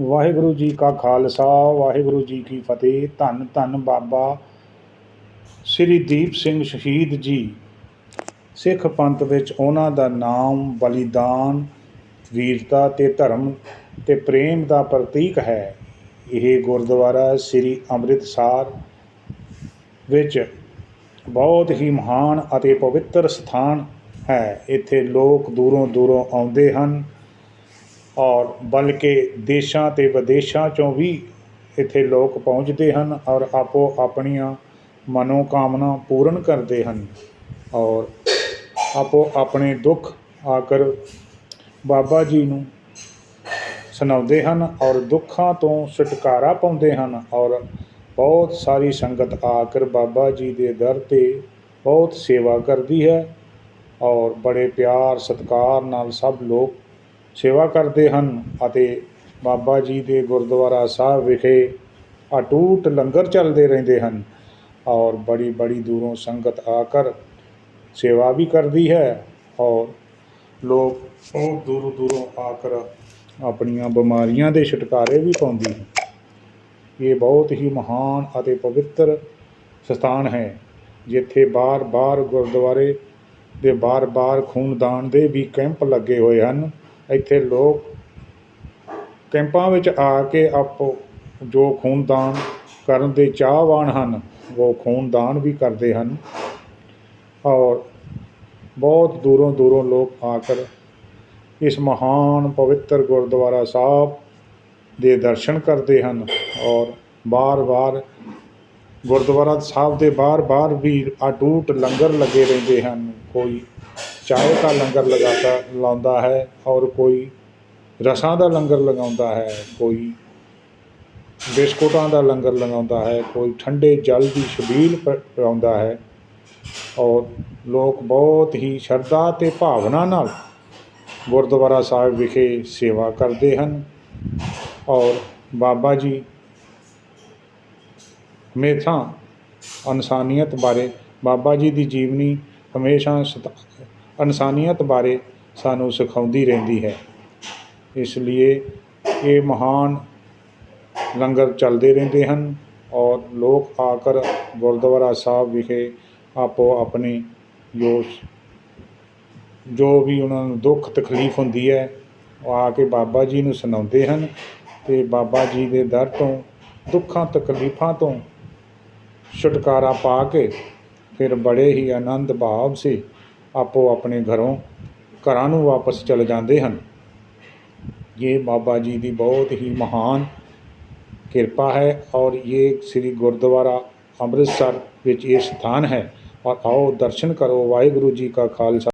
ਵਾਹਿਗੁਰੂ ਜੀ ਕਾ ਖਾਲਸਾ, ਵਾਹਿਗੁਰੂ ਜੀ ਕੀ ਫਤਿਹ। ਧੰਨ ਧੰਨ ਬਾਬਾ ਸ੍ਰੀ ਦੀਪ ਸਿੰਘ ਸ਼ਹੀਦ ਜੀ। ਸਿੱਖ ਪੰਥ ਵਿੱਚ ਉਹਨਾਂ ਦਾ ਨਾਮ ਬਲੀਦਾਨ, ਵੀਰਤਾ ਤੇ ਧਰਮ ਤੇ ਪ੍ਰੇਮ ਦਾ ਪ੍ਰਤੀਕ ਹੈ। ਇਹ ਗੁਰਦੁਆਰਾ ਸ੍ਰੀ ਅੰਮ੍ਰਿਤਸਰ ਵਿੱਚ ਬਹੁਤ ਹੀ ਮਹਾਨ ਅਤੇ ਪਵਿੱਤਰ ਸਥਾਨ ਹੈ। ਇੱਥੇ ਲੋਕ ਦੂਰੋਂ ਦੂਰੋਂ ਆਉਂਦੇ ਹਨ। ਔਰ ਬਲਕਿ ਦੇਸ਼ਾਂ ਅਤੇ ਵਿਦੇਸ਼ਾਂ ਚੋਂ ਵੀ ਇੱਥੇ ਲੋਕ ਪਹੁੰਚਦੇ ਹਨ ਔਰ ਆਪੋ ਆਪਣੀਆਂ ਮਨੋਕਾਮਨਾ ਪੂਰਨ ਕਰਦੇ ਹਨ ਔਰ ਆਪੋ ਆਪਣੇ ਦੁੱਖ ਆਕਰ ਬਾਬਾ ਜੀ ਨੂੰ ਸੁਣਾਉਂਦੇ ਹਨ ਔਰ ਦੁੱਖਾਂ ਤੋਂ ਛੁਟਕਾਰਾ ਪਾਉਂਦੇ ਹਨ ਔਰ ਬਹੁਤ ਸਾਰੀ ਸੰਗਤ ਆ ਕਰ ਬਾਬਾ ਜੀ ਦੇ ਦਰ 'ਤੇ ਬਹੁਤ ਸੇਵਾ ਕਰਦੀ ਹੈ ਔਰ ਬੜੇ ਪਿਆਰ ਸਤਿਕਾਰ ਨਾਲ ਸਭ ਲੋਕ ਸੇਵਾ ਕਰਦੇ ਹਨ ਅਤੇ ਬਾਬਾ ਜੀ ਦੇ ਗੁਰਦੁਆਰਾ ਸਾਹਿਬ ਵਿਖੇ ਅਟੂਟ ਲੰਗਰ ਚੱਲਦੇ ਰਹਿੰਦੇ ਹਨ ਔਰ ਬੜੀ ਬੜੀ ਦੂਰੋਂ ਸੰਗਤ ਆ ਕਰ ਸੇਵਾ ਵੀ ਕਰਦੀ ਹੈ ਔਰ ਲੋਕ ਬਹੁਤ ਦੂਰੋਂ ਦੂਰੋਂ ਆ ਕਰ ਆਪਣੀਆਂ ਬਿਮਾਰੀਆਂ ਦੇ ਛੁਟਕਾਰੇ ਵੀ ਪਾਉਂਦੀ ਹੈ ਇਹ ਬਹੁਤ ਹੀ ਮਹਾਨ ਅਤੇ ਪਵਿੱਤਰ ਸਥਾਨ ਹੈ, ਜਿੱਥੇ ਬਾਰ-ਬਾਰ ਗੁਰਦੁਆਰੇ ਦੇ ਬਾਰ-ਬਾਰ ਖੂਨਦਾਨ ਦੇ ਵੀ ਕੈਂਪ ਲੱਗੇ ਹੋਏ ਹਨ। ਇੱਥੇ ਲੋਕ ਕੈਂਪਾਂ ਵਿੱਚ ਆ ਕੇ ਆਪੋ ਜੋ ਖੂਨਦਾਨ ਕਰਨ ਦੇ ਚਾਹਵਾਨ ਹਨ, ਉਹ ਖੂਨਦਾਨ ਵੀ ਕਰਦੇ ਹਨ। ਔਰ ਬਹੁਤ ਦੂਰੋਂ ਦੂਰੋਂ ਲੋਕ ਆ ਕਰ ਇਸ ਮਹਾਨ ਪਵਿੱਤਰ ਗੁਰਦੁਆਰਾ ਸਾਹਿਬ ਦੇ ਦਰਸ਼ਨ ਕਰਦੇ ਹਨ ਔਰ ਬਾਰ-ਬਾਰ ਗੁਰਦੁਆਰਾ ਸਾਹਿਬ ਦੇ ਬਾਹਰ ਬਾਹਰ ਵੀ ਅਟੂਟ ਲੰਗਰ ਲੱਗੇ ਰਹਿੰਦੇ ਹਨ। ਕੋਈ ਚਾਹ ਦਾ ਲੰਗਰ ਲਗਾਤਾ, ਲਾਉਂਦਾ ਹੈ ਔਰ ਕੋਈ ਰਸਾਂ ਦਾ ਲੰਗਰ ਲਗਾਉਂਦਾ ਹੈ, ਕੋਈ ਬਿਸਕੁਟਾਂ ਦਾ ਲੰਗਰ ਲਗਾਉਂਦਾ ਹੈ, ਕੋਈ ਠੰਡੇ ਜਲ ਦੀ ਛਬੀਲ ਪਿਲਾਉਂਦਾ ਹੈ ਔਰ ਲੋਕ ਬਹੁਤ ਹੀ ਸ਼ਰਧਾ ਤੇ ਭਾਵਨਾ ਨਾਲ ਗੁਰਦੁਆਰਾ ਸਾਹਿਬ ਵਿਖੇ ਸੇਵਾ ਕਰਦੇ ਹਨ ਔਰ ਬਾਬਾ ਜੀ ਹਮੇਸ਼ਾ ਇਨਸਾਨੀਅਤ ਬਾਰੇ, ਬਾਬਾ ਜੀ ਦੀ ਜੀਵਨੀ ਹਮੇਸ਼ਾ ਸਤ- ਇਨਸਾਨੀਅਤ ਬਾਰੇ ਸਾਨੂੰ ਸਿਖਾਉਂਦੀ ਰਹਿੰਦੀ ਹੈ। ਇਸ ਲਈ ਇਹ ਮਹਾਨ ਲੰਗਰ ਚੱਲਦੇ ਰਹਿੰਦੇ ਹਨ ਔਰ ਲੋਕ ਆ ਕਰ ਗੁਰਦੁਆਰਾ ਸਾਹਿਬ ਵਿਖੇ ਆਪੋ ਆਪਣੇ ਜੋ ਜੋ ਵੀ ਉਹਨਾਂ ਨੂੰ ਦੁੱਖ ਤਕਲੀਫ ਹੁੰਦੀ ਹੈ, ਉਹ ਆ ਕੇ ਬਾਬਾ ਜੀ ਨੂੰ ਸੁਣਾਉਂਦੇ ਹਨ ਤੇ ਬਾਬਾ ਜੀ ਦੇ ਦਰ ਤੋਂ, ਦੁੱਖਾਂ ਤਕਲੀਫਾਂ ਤੋਂ ਛੁਟਕਾਰਾ ਪਾ ਕੇ ਫਿਰ ਬੜੇ ਹੀ ਆਨੰਦ ਭਾਵ ਸੇ। ਆਪੋ ਆਪਣੇ ਘਰੋਂ ਘਰਾਂ ਨੂੰ ਵਾਪਸ ਚਲੇ ਜਾਂਦੇ ਹਨ। ਇਹ ਬਾਬਾ ਜੀ ਦੀ ਬਹੁਤ ਹੀ ਮਹਾਨ ਕਿਰਪਾ ਹੈ ਔਰ ਇਹ ਸ੍ਰੀ ਗੁਰਦੁਆਰਾ ਅੰਮ੍ਰਿਤਸਰ ਵਿੱਚ ਇਹ ਸਥਾਨ ਹੈ। ਔਰ ਆਓ ਦਰਸ਼ਨ ਕਰੋ, ਵਾਹਿਗੁਰੂ ਜੀ ਕਾ ਖਾਲਸਾ।